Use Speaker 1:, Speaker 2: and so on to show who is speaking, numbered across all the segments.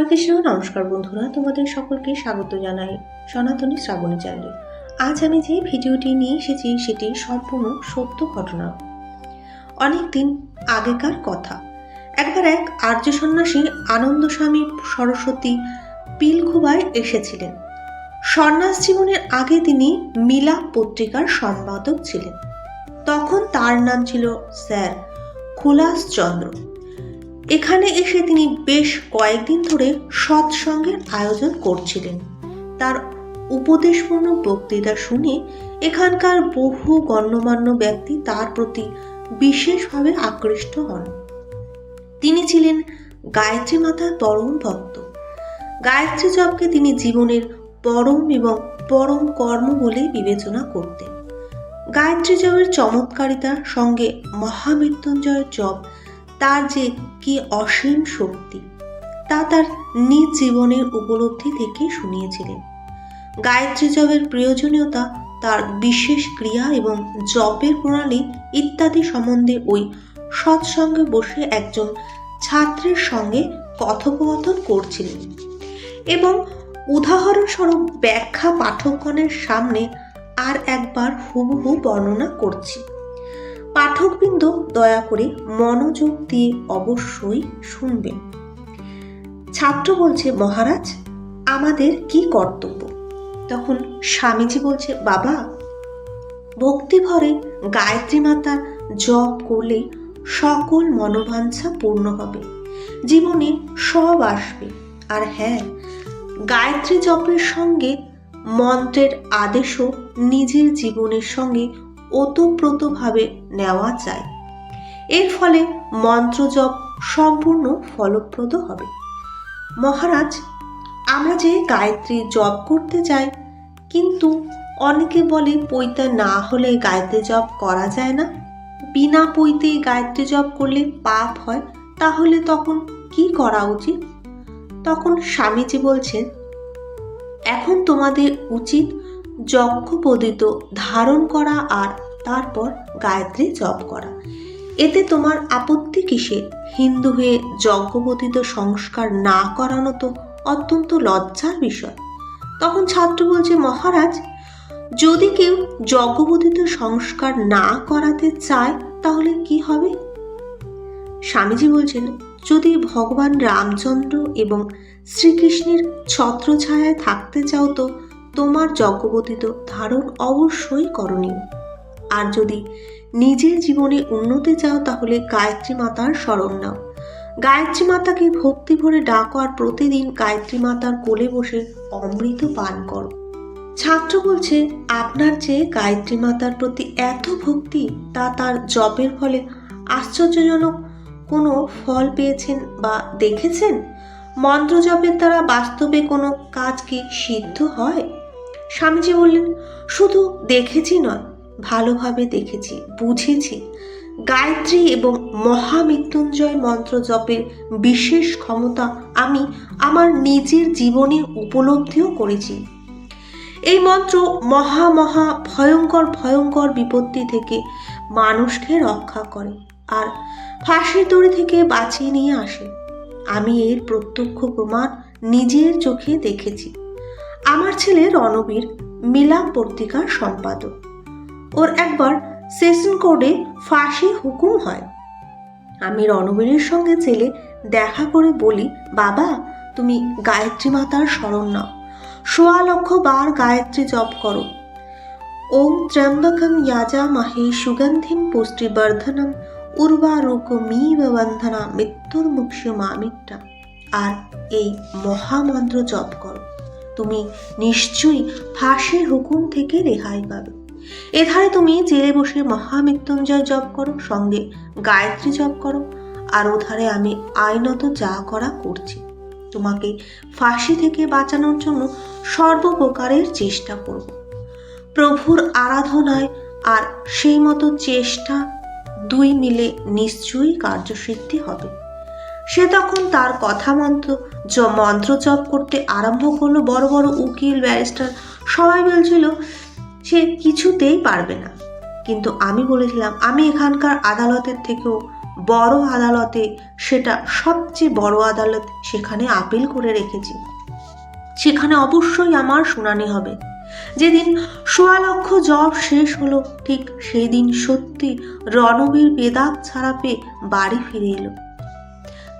Speaker 1: নমস্কার বন্ধুরা, তোমাদের সকলকে স্বাগত জানাই সনাতনী শ্রাবণী চ্যানেলে আজ আমি যে ভিডিওটি নিয়ে এসেছি, সেটি সম্পূর্ণ সত্য ঘটনা। অনেকদিন আগেকার কথা। একবার এক আর্য সন্ন্যাসী আনন্দ স্বামী সরস্বতী পিলখুবায় এসেছিলেন। সন্ন্যাস জীবনের আগে তিনি মিলা পত্রিকার সম্পাদক ছিলেন। তখন তার নাম ছিল স্যার খুলাস চন্দ্র। এখানে এসে তিনি বেশ কয়েকদিন ধরে সৎসঙ্গের আয়োজন করছিলেন। তার উপদেশপূর্ণ বক্তৃতা শুনে এখানকার বহু গণ্যমান্য ব্যক্তি তার প্রতি বিশেষভাবে আকৃষ্ট হন। তিনি ছিলেন গায়ত্রী মাতার পরম ভক্ত। গায়ত্রী জপকে তিনি জীবনের পরম এবং পরম কর্ম বলে বিবেচনা করতেন। গায়ত্রী জপের চমৎকারিতার সঙ্গে মহামৃত্যুঞ্জয়ের জপ তার যে কি অসীম শক্তি, তা তার নিজ জীবনের উপলব্ধি থেকে শুনিয়েছিলেন। গায়ত্রী জপের প্রয়োজনীয়তা, তার বিশেষ ক্রিয়া এবং জপের প্রণালী ইত্যাদি সম্বন্ধে ওই সৎসঙ্গে বসে একজন ছাত্রের সঙ্গে কথোপকথন করছিলেন এবং উদাহরণস্বরূপ ব্যাখ্যা পাঠকগণের সামনে আর একবার হুবহু বর্ণনা করছি। পাঠকবৃন্দ, দয়া করে মনোযোগ দিয়ে অবশ্যই শুনবেন। ছাত্র বলছে, মহারাজ, আমাদের কি কর্তব্য? তখন স্বামীজি বলছে, বাবা ভক্তি ভরে গায়ত্রী মাতার জপ করলে সকল মনোবাঞ্ছা পূর্ণ হবে। জীবনে সব আসবে। আর হ্যাঁ গায়ত্রী জপের সঙ্গে মন্ত্রের আদেশও নিজের জীবনের সঙ্গে ওতপ্রোতভাবে নেওয়া যায়। এর ফলে মন্ত্রজপ সম্পূর্ণ ফলপ্রদ হবে। মহারাজ, আমরা যে গায়ত্রী জপ করতে যাই, কিন্তু অনেকে বলে পৈতা না হলে গায়ত্রী জপ করা যায় না। বিনা পৈতেই গায়ত্রী জপ করলে পাপ হয়, তাহলে তখন কি করা উচিত? তখন স্বামীজি বলছেন, এখন তোমাদের উচিত যজ্ঞপদিত ধারণ করা আর তারপর গায়ত্রী জপ করা। এতে তোমার আপত্তি কিসে? হিন্দু হয়ে যজ্ঞপতিত সংস্কার না করানো তো অত্যন্ত লজ্জার বিষয়। তখন ছাত্র বলছে, মহারাজ, যদি কেউ যজ্ঞপতিত সংস্কার না করাতে চায়, তাহলে কি হবে? স্বামীজি বলছেন, যদি ভগবান রামচন্দ্র এবং শ্রীকৃষ্ণের ছত্রছায়ায় থাকতে চাও তো তোমার যজ্ঞপতিত ধারণ অবশ্যই করণীয়। আর যদি নিজের জীবনে উন্নতি চাও, তাহলে গায়ত্রী মাতার স্মরণ নাও। গায়ত্রী মাতাকে ভক্তি ভরে ডাকো আর প্রতিদিন গায়ত্রী মাতার কোলে বসে অমৃত পান করো। ছাত্র বলছে, আপনার যে গায়ত্রী মাতার প্রতি এত ভক্তি, তা তার জপের ফলে আশ্চর্যজনক কোনো ফল পেয়েছেন বা দেখেছেন? মন্ত্র জপের দ্বারা বাস্তবে কোনো কাজ কি সিদ্ধ হয়? স্বামীজি বললেন, শুধু দেখেছি নয়, ভালোভাবে দেখেছি, বুঝেছি। গায়ত্রী এবং মহামৃত্যুঞ্জয় মন্ত্র জপের বিশেষ ক্ষমতা আমি আমার নিজের জীবনে উপলব্ধিও করেছি। এই মন্ত্র মহা মহা ভয়ঙ্কর ভয়ঙ্কর বিপত্তি থেকে মানুষকে রক্ষা করে আর ফাঁসির দড়ি থেকে বাঁচিয়ে নিয়ে আসে। আমি এর প্রত্যক্ষ প্রমাণ নিজের চোখে দেখেছি। আমার ছেলে রণবীর মিলাপ পত্রিকার সম্পাদক। ওর একবার সেশন কোর্টে ফাঁসি হুকুম হয়। আমি রণবীরের সঙ্গে ছেলে দেখা করে বলি, বাবা, তুমি গায়ত্রী মাতার স্মরণ নাও। সোয়া লক্ষ বার গায়ত্রী জপ করো। ওম ত্র্যম্বকম ইয়াজা মাহে সুগন্ধিম পুষ্টিবর্ধনম উর্বারুকমিব বন্ধনা মৃত্যুর মুক্ষ মামিট্টা আর এই মহামন্ত্র জপ করো। তুমি নিশ্চয়ই ফাঁসির হুকুম থেকে রেহাই পাবে। এধারে তুমি জেলে বসে মহামৃত্যুঞ্জয় জপ করো, সঙ্গে গায়ত্রী জপ করো, আর ওধারে আমি আইনত যা করা করছি। তোমাকে ফাঁসি থেকে বাঁচানোর জন্য সর্বপ্রকারের চেষ্টা করব। প্রভুর আরাধনায় আর সেই মতো চেষ্টা দুই মিলে নিশ্চয়ই কার্যসিদ্ধি হবে। সে তখন তার কথা মন্ত্র মন্ত্র জপ করতে আরম্ভ করল। বড় বড় উকিল, ব্যারিস্টার সবাই বলছিল, সে কিছুতেই পারবে না। কিন্তু আমি বলেছিলাম, আমি এখানকার আদালতের থেকেও বড় আদালতে, সেটা সবচেয়ে বড় আদালত সেখানে আপিল করে রেখেছি। সেখানে অবশ্যই আমার শুনানি হবে। যেদিন সোয়া লক্ষ জব শেষ হলো, ঠিক সেই দিন সত্যি রণবীর বেদাগ ছাড়া পেয়ে বাড়ি ফিরে এলো।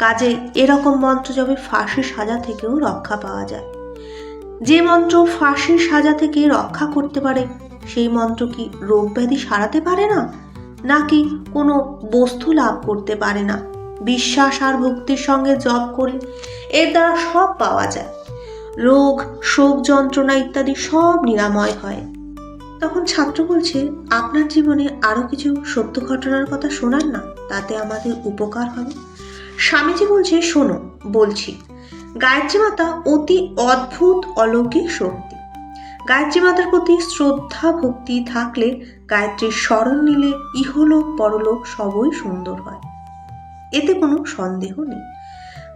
Speaker 1: কাজে এরকম মন্ত্র যবে ফাঁসির সাজা থেকেও রক্ষা পাওয়া যায়। যে মন্ত্র ফাঁসির সাজা থেকে রক্ষা করতে পারে, সেই মন্ত্র কি রোগ ব্যাধি সারাতে পারে না? নাকি কোনো বস্তু লাভ করতে পারে না? বিশ্বাস আর ভক্তির সঙ্গে জপ করে এর দ্বারা সব পাওয়া যায়। রোগ, শোক যন্ত্রণা ইত্যাদি সব নিরাময় হয়। তখন ছাত্র বলছে, আপনার জীবনে আরও কিছু সত্য ঘটনার কথা শোনান না, তাতে আমাদের উপকার হবে। স্বামীজি বলছে, শোনো, বলছি, গায়ত্রী মাতা অতি অদ্ভুত অলৌকিক শক্তি। গায়ত্রী মাতার প্রতি শ্রদ্ধা ভক্তি থাকলে গায়ত্রীর স্মরণ নিলে ইহলোক পরলোক সবই সুন্দর হয়। এতে কোনো সন্দেহ নেই।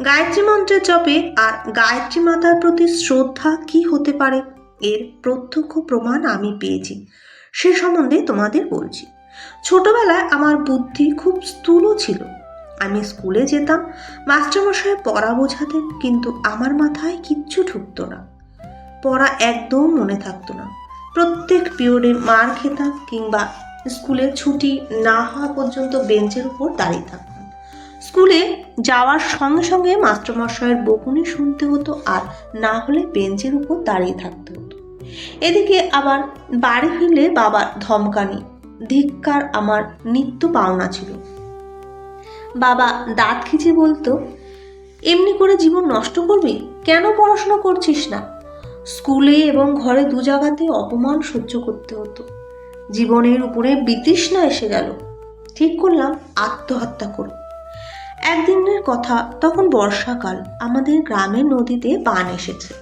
Speaker 1: গায়ত্রী মন্ত্রের জপে আর গায়ত্রী মাতার প্রতি শ্রদ্ধা কি হতে পারে, এর প্রত্যক্ষ প্রমাণ আমি পেয়েছি। সে সম্বন্ধে তোমাদের বলছি। ছোটবেলায় আমার বুদ্ধি খুব স্থূল ছিল। আমি স্কুলে যেতাম, মাস্টারমশাই পড়া বোঝাতেন, কিন্তু আমার মাথায় কিচ্ছু ঢুকতো না। পড়া একদম মনে থাকতো না। প্রত্যেক পিরিয়ডে মার খেতাম কিংবা স্কুলে ছুটি না হওয়া পর্যন্ত বেঞ্চের উপর দাঁড়িয়ে থাকতাম। স্কুলে যাওয়ার সঙ্গে সঙ্গে মাস্টারমশাইয়ের বকুনি শুনতে হতো আর না হলে বেঞ্চের উপর দাঁড়িয়ে থাকতে হতো। এদিকে আবার বাড়ি ফিরলে বাবার ধমকানি, ধিক্কার আমার নিত্য পাওনা ছিল। বাবা দাঁত খিচে বলতো, এমনি করে জীবন নষ্ট করবি? কেন পড়াশোনা করছিস না? স্কুলে এবং ঘরে দু জায়গাতে অপমান সহ্য করতে হতো। জীবনের উপরে বিতৃষ্ণা এসে গেল। ঠিক করলাম, আত্মহত্যা করব একদিনের কথা, তখন বর্ষাকাল। আমাদের গ্রামের নদীতে বান এসেছে।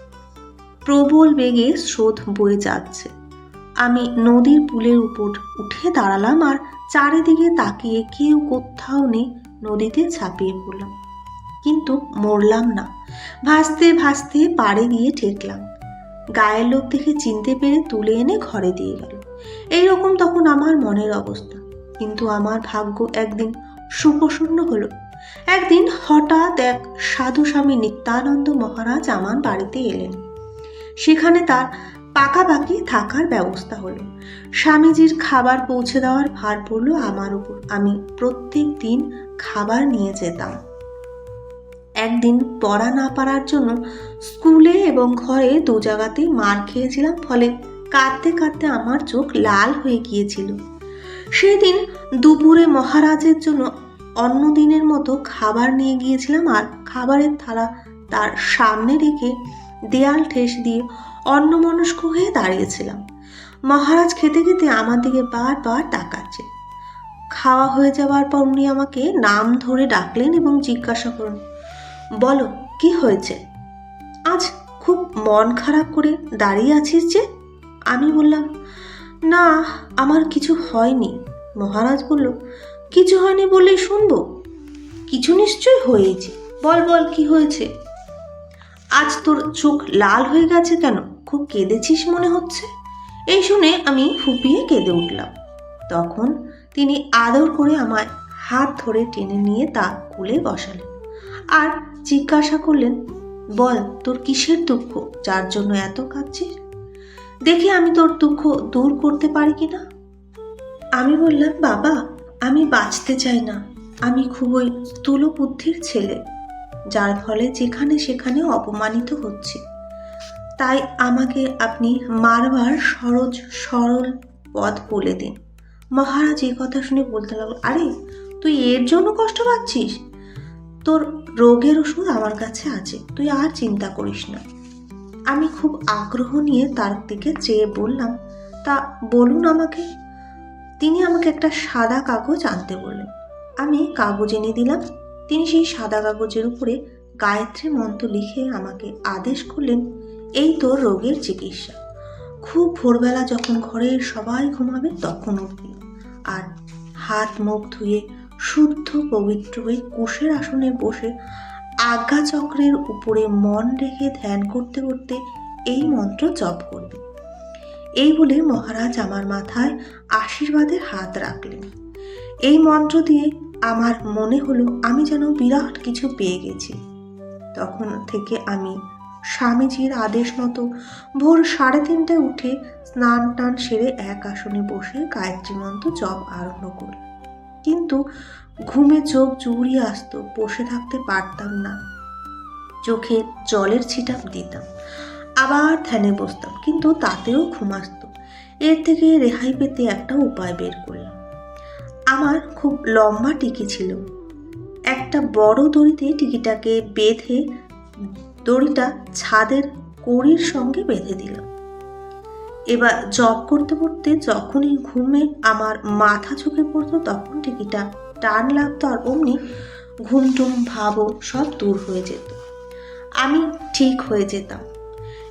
Speaker 1: প্রবল বেগে স্রোত বয়ে যাচ্ছে। আমি নদীর পুলের উপর উঠে দাঁড়ালাম আর চারিদিকে তাকিয়ে কেউ কোথাও নেই। নদীতে ঝাঁপিয়ে পড়লাম। কিন্তু মরলাম না। ভাসতে ভাসতে পাড়ে গিয়ে ঠেকলাম। গায়ের লোক দেখে চিনতে পেরে তুলে এনে ঘরে দিয়ে গেল। এইরকম তখন আমার মনের অবস্থা। কিন্তু আমার ভাগ্য একদিন সুপ্রসন্ন হলো। একদিন হঠাৎ এক সাধু স্বামী নিত্যানন্দ মহারাজ আমার বাড়িতে এলেন। সেখানে তার পাকাপাকি থাকার ব্যবস্থা হলো। স্বামীজির খাবার পৌঁছে দেওয়ার ভার পড়ল আমার উপর। আমি প্রত্যেক দিন খাবার নিয়ে যেতাম। একদিন পড়া না পারার জন্য স্কুলে এবং ঘরে দু জায়গাতেই মার খেয়েছিলাম, ফলে কাঁদতে কাঁদতে আমার চোখ লাল হয়ে গিয়েছিল। সেদিন দুপুরে মহারাজের জন্য অন্য দিনের মতো খাবার নিয়ে গিয়েছিলাম আর খাবারের থালা তার সামনে রেখে দেয়াল ঠেস দিয়ে অন্যমনস্ক হয়ে দাঁড়িয়েছিলাম। মহারাজ খেতে খেতে আমার দিকে বারবার তাকাচ্ছে। খাওয়া হয়ে যাওয়ার পর উনি আমাকে নাম ধরে ডাকলেন এবং জিজ্ঞাসা করুন বলো, কি হয়েছে? আজ খুব মন খারাপ করে দাঁড়িয়ে আছিস যে? আমি বললাম, না, আমার কিছু হয়নি। মহারাজ বলল, কিছু হয়নি বললেই শুনব? কিছু নিশ্চয় হয়েছে। বল বল, কি হয়েছে? আজ তোর চোখ লাল হয়ে গেছে কেন? খুব কেঁদেছিস মনে হচ্ছে? এই শুনে আমি ফুপিয়ে কেঁদে উঠলাম। তখন তিনি আদর করে আমায় হাত ধরে টেনে নিয়ে তার কোলে বসালেন। আর জিজ্ঞাসা করলেন, বল, তোর কিসের দুঃখ? যার জন্য এত কাঁদছিস? দেখি আমি তোর দুঃখ দূর করতে পারি কি না আমি বললাম, বাবা, আমি বাঁচতে চাই না। আমি খুবই স্থূল বুদ্ধির ছেলে, যার ফলে যেখানে সেখানে অপমানিত হচ্ছে। তাই আমাকে আপনি মারবার সরজ সরল পথ বলে দিন। মহারাজ এই কথা শুনে বলতে লাগল, আরে, তুই এর জন্য কষ্ট পাচ্ছিস? তোর রোগের ওষুধ আমার কাছে আছে, তুই আর চিন্তা করিস না। আমি খুব আগ্রহ নিয়ে তার দিকে চেয়ে বললাম, তা বলুন আমাকে। তিনি আমাকে একটা সাদা কাগজ আনতে বললেন। আমি কাগজ এনে দিলাম। তিনি সেই সাদা কাগজের উপরে গায়ত্রী মন্ত্র লিখে আমাকে আদেশ করলেন, এই তোর রোগের চিকিৎসা। খুব ভোরবেলা যখন ঘরের সবাই ঘুমাবে তখন উঠবি আর হাত মুখ ধুয়ে শুদ্ধ পবিত্র হয়ে কুশের আসনে বসে আজ্ঞা চক্রের উপরে মন রেখে ধ্যান করতে করতে এই মন্ত্র জপ করবে। এই বলে মহারাজ আমার মাথায় আশীর্বাদের হাত রাখলেন। এই মন্ত্র দিয়ে আমার মনে হলো আমি যেন বিরাট কিছু পেয়ে গেছি। তখন থেকে আমি স্বামীজির আদেশ মতো ভোর সাড়ে তিনটায় উঠে স্নান টান সেরে এক আসনে বসে গায়ত্রী মন্ত্র জপ আরম্ভ করি কিন্তু ঘুমে চোখ জুড়িয়ে আসতো, বসে থাকতে পারতাম না। চোখে জলের ছিটাপ দিতাম, আবার ধ্যানে বসতাম, কিন্তু তাতেও ঘুম আসতো। এর থেকে রেহাই পেতে একটা উপায় বের করলাম। আমার খুব লম্বা টিকি ছিল। একটা বড় দড়িতে টিকিটাকে বেঁধে দড়িটা ছাদের কড়ির সঙ্গে বেঁধে দিল। এবার জব করতে করতে যখনই ঘুমে আমার মাথা ঝুঁকে পড়তো তখন টিকিটা টান লাগতো আর অমনি ঘুমটুম ভাবও সব দূর হয়ে যেত। আমি ঠিক হয়ে যেতাম।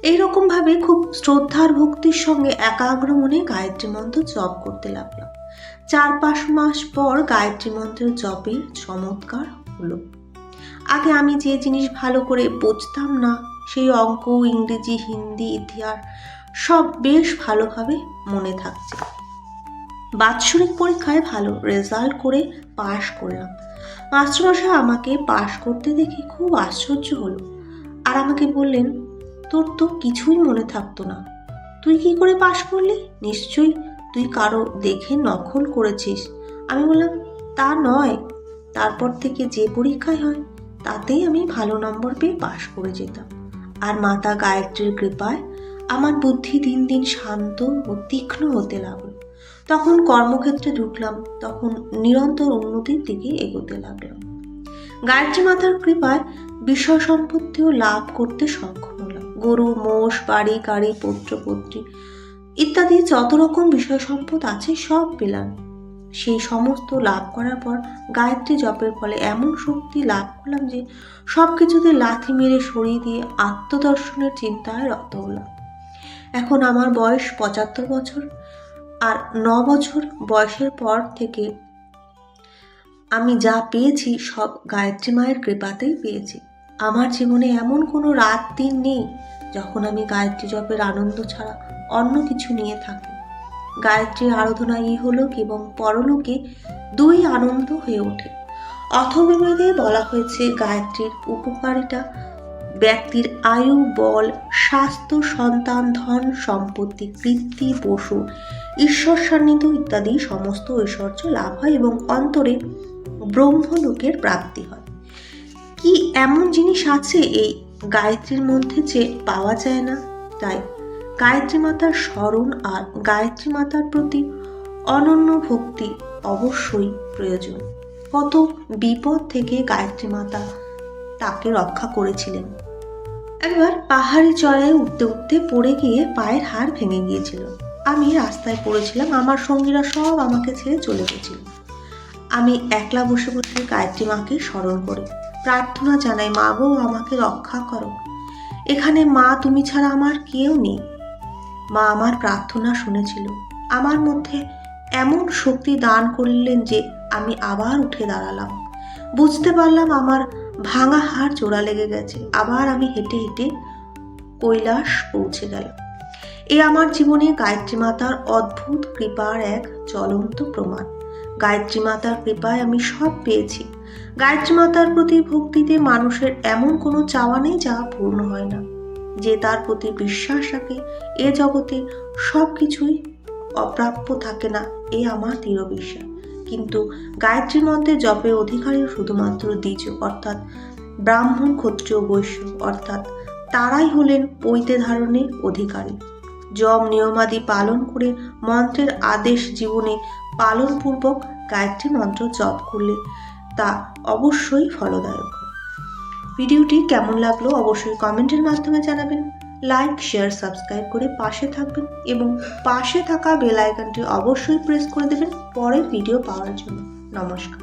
Speaker 1: এইরকমভাবে খুব শ্রদ্ধার ভক্তির সঙ্গে একাগ্র মনে গায়ত্রী মন্ত্র জপ করতে লাগলাম। চার পাঁচ মাস পর গায়ত্রী মন্ত্রের জপে চমৎকার হলো। আগে আমি যে জিনিস ভালো করে বুঝতাম না, সেই অঙ্ক, ইংরেজি, হিন্দি, ইতিহাস, সব বেশ ভালোভাবে মনে থাকছে। বাৎসরিক পরীক্ষায় ভালো রেজাল্ট করে পাশ করলাম। মাস্টারমশাই আমাকে পাশ করতে দেখে খুব আশ্চর্য হলো আর আমাকে বললেন, তোর তো কিছুই মনে থাকতো না। তুই কি করে পাশ করলি? নিশ্চয়ই তুই কারও দেখে নকল করেছিস। আমি বললাম, তা নয়। তারপর থেকে যে পরীক্ষায় হয় তাতেই আমি ভালো নম্বর পেয়ে পাশ করে যেতাম। আর মাতা গায়ত্রীর কৃপায় আমার বুদ্ধি দিন দিন শান্ত ও তীক্ষ্ণ হতে লাগল। তখন কর্মক্ষেত্রে ঢুকলাম, তখন নিরন্তর উন্নতির দিকে এগোতে লাগলাম। গায়ত্রী মাতার কৃপায় বিষয় সম্পত্তিও লাভ করতে সক্ষম হলাম। গরু, মোষ, বাড়ি, গাড়ি পত্রপত্রী ইত্যাদি যত রকম বিষয় সম্পদ আছে সব পেলাম। সেই সমস্ত লাভ করার পর গায়ত্রী জপের ফলে এমন শক্তি লাভ করলাম যে সব কিছুতে লাথি মেরে সরিয়ে দিয়ে আত্মদর্শনের চিন্তায় রত হলাম এখন আমার বয়স পঁচাত্তর বছর আর ন বছর বয়সের পর থেকে আমি যা পেয়েছি সব গায়ত্রী মায়ের কৃপাতেই পেয়েছি। আমার জীবনে এমন কোনো রাত দিন নেই যখন আমি গায়ত্রী জপের আনন্দ ছাড়া অন্য কিছু নিয়ে থাকি গায়ত্রী আরাধনা ইহলোক এবং পরলোকে দুই আনন্দ হয়ে ওঠে। অথবিবেদে বলা হয়েছে গায়ত্রীর উপকারিতা ব্যক্তির আয়ু, বল, স্বাস্থ্য, সন্তান, ধন, সম্পত্তি কীর্তি পশু, ঈশ্বর সান্নিধ্য ইত্যাদি সমস্ত ঐশ্বর্য লাভ হয় এবং অন্তরে ব্রহ্মলোকের প্রাপ্তি হয়। কি এমন জিনিস আছে এই গায়ত্রীর মধ্যে যে পাওয়া যায় না? তাই গায়ত্রী মাতার স্মরণ আর গায়ত্রী মাতার প্রতি অনন্য ভক্তি অবশ্যই প্রয়োজন। কত বিপদ থেকে গায়ত্রী মাতা তাকে রক্ষা করেছিলেন। একবার পাহাড়ি চড়াই উঠতে উঠতে পড়ে গিয়ে পায়ের হাড় ভেঙে গিয়েছিল। আমি রাস্তায় পড়েছিলাম, আমার সঙ্গীরা সব আমাকে ছেড়ে চলে গেছিল আমি একলা বসে বসে গায়ত্রী মাকে স্মরণ করি। প্রার্থনা জানাই, মা গো, আমাকে রক্ষা করো। এখানে মা, তুমি ছাড়া আমার কেউ নেই। মা আমার প্রার্থনা শুনেছিল। আমার মধ্যে এমন শক্তি দান করলেন যে আমি আবার উঠে দাঁড়ালাম। বুঝতে পারলাম আমার ভাঙা হাড় জোড়া লেগে গেছে। আবার আমি হেঁটে হেঁটে কৈলাস পৌঁছে গেলাম। এ আমার জীবনে গায়ত্রী মাতার অদ্ভুত কৃপার এক জ্বলন্ত প্রমাণ। গায়ত্রী মাতার কৃপায় আমি সব পেয়েছি। গায়ত্রী মাতার প্রতি ভক্তিতে মানুষের এমন কোনো চাওয়া নেই যা পূর্ণ হয় না। যে তার প্রতি বিশ্বাস রাখে, এ জগতে সব কিছুই অপ্রাপ্য থাকে না, এ আমার দৃঢ় বিশ্বাস। কিন্তু গায়ত্রী মন্ত্রের জপের অধিকারী শুধুমাত্র দ্বিজ, অর্থাৎ ব্রাহ্মণ, ক্ষত্রিয় বৈশ্য, অর্থাৎ তারাই হলেন পৈতে ধারণের অধিকারী। যম নিয়মাদি পালন করে মন্ত্রের আদেশ জীবনে পালনপূর্বক গায়ত্রী মন্ত্র জপ করলে তা অবশ্যই ফলদায়ক। ভিডিওটি কেমন লাগল অবশ্যই কমেন্টের মাধ্যমে জানাবেন। লাইক, শেয়ার, সাবস্ক্রাইব করে পাশে থাকবেন এবং পাশে থাকা বেল আইকনটি অবশ্যই প্রেস করে দেবেন পরের ভিডিও পাওয়ার জন্য। নমস্কার।